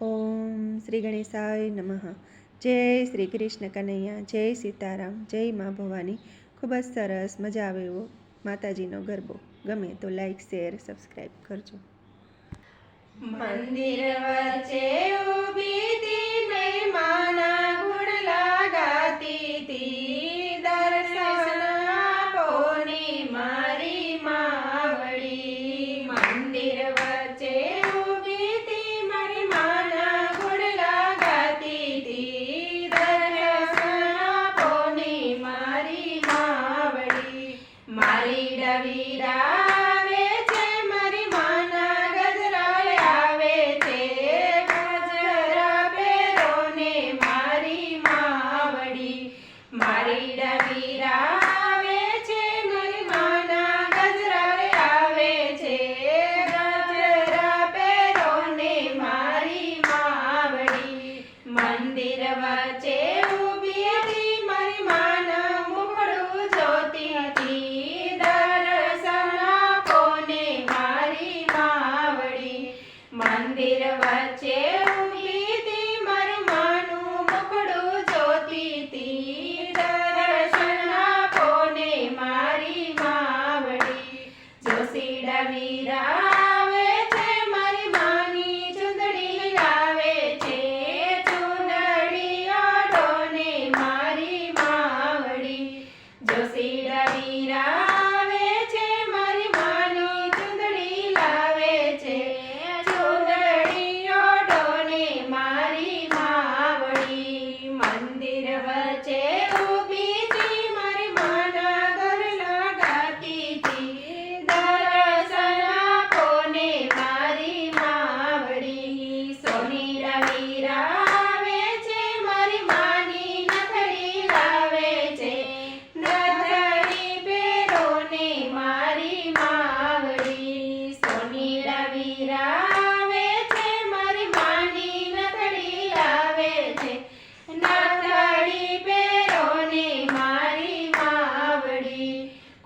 ઓમ શ્રી ગણેશાય નમઃ. જય શ્રી કૃષ્ણ કનૈયા, જય સીતારામ, જય મા ભવાની. ખૂબ જ સરસ મજા આવે એવો માતાજીનો ગરબો. ગમે તો લાઈક શેર સબસ્ક્રાઈબ કરજો. મંદિર વચ્ચે વીરા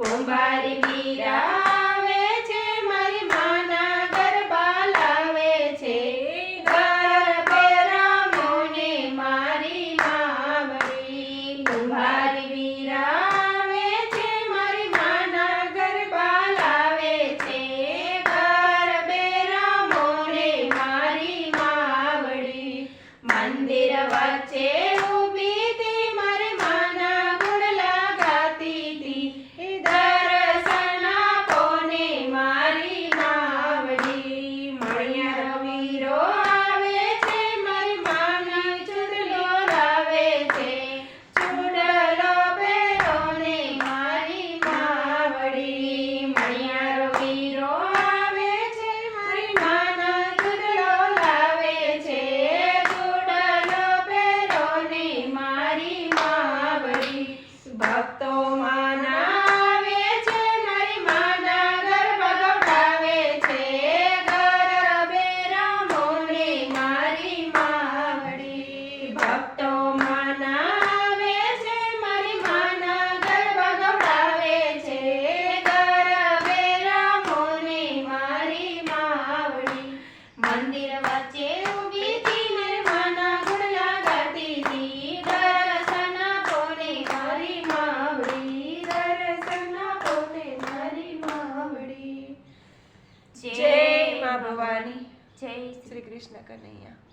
કુંભારી બીરાવે છે, મારી માના ગરબા લાવે છે. ગરબે રામોને મારી માવડી. કુંભારી બીરાવે છે, મારી માના ગરબા લાવે છે. ગરબે રામોને મારી માવડી. મંદિર વચ્ચે જય શ્રી કૃષ્ણ કનૈયા.